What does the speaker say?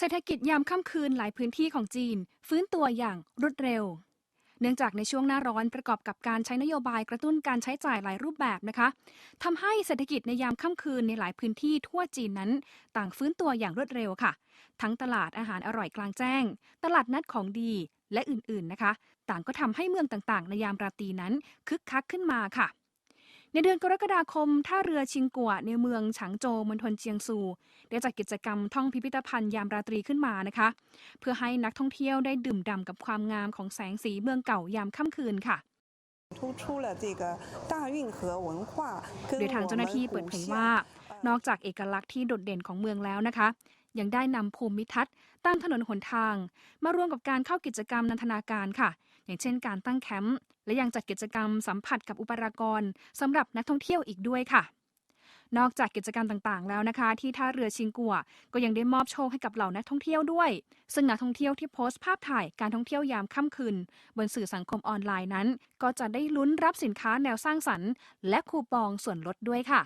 เศรษฐกิจยามค่ำคืนหลายพื้นที่ของจีน ฟื้นตัวอย่างรวดเร็ว เนื่องจากในช่วงหน้าร้อนประกอบกับการใช้นโยบายกระตุ้นการใช้จ่ายหลายรูปแบบนะคะทำให้เศรษฐกิจในยามค่ำคืนในหลายพื้นที่ทั่วจีนนั้น ต่างฟื้นตัวอย่างรวดเร็วค่ะ ทั้งตลาดอาหารอร่อยกลางแจ้ง ตลาดนัดของดีและอื่นๆนะคะ ต่างก็ทำให้เมืองต่างๆ ในยามราตรีนั้นคึกคักขึ้นมาค่ะ ในเดือนกรกฎาคมท่าเรือชิงกัวในเมืองฉางโจวมณฑลเจียงซูได้จัดกิจกรรมท่องพิพิธภัณฑ์ยามราตรีขึ้นมานะคะ เพื่อให้นักท่องเที่ยวได้ดื่มด่ำกับความงามของแสงสีเมืองเก่ายามค่ำคืนค่ะโดยทางเจ้าหน้าที่เปิดเผยว่า นอกจากเอกลักษณ์ที่โดดเด่นของเมืองแล้วนะคะ ยังได้นำภูมิทัศน์ตามถนนหนทาง มาร่วมกับการเข้ากิจกรรมนันทนาการค่ะ อย่างเช่นการตั้งแคมป์และยังจัดกิจกรรมสัมผัสกับอุปรากรสำหรับนักท่องเที่ยวอีกด้วยค่ะ นอกจากกิจกรรมต่างๆ แล้วนะคะ ที่ท่าเรือชิงกัว ก็ยังได้มอบโชคให้กับเหล่านักท่องเที่ยวด้วย ซึ่งนักท่องเที่ยวที่โพสต์ภาพถ่ายการท่องเที่ยวยามค่ำคืน บนสื่อสังคมออนไลน์นั้น ก็จะได้ลุ้นรับสินค้าแนวสร้างสรรค์ และคูปองส่วนลดด้วยค่ะ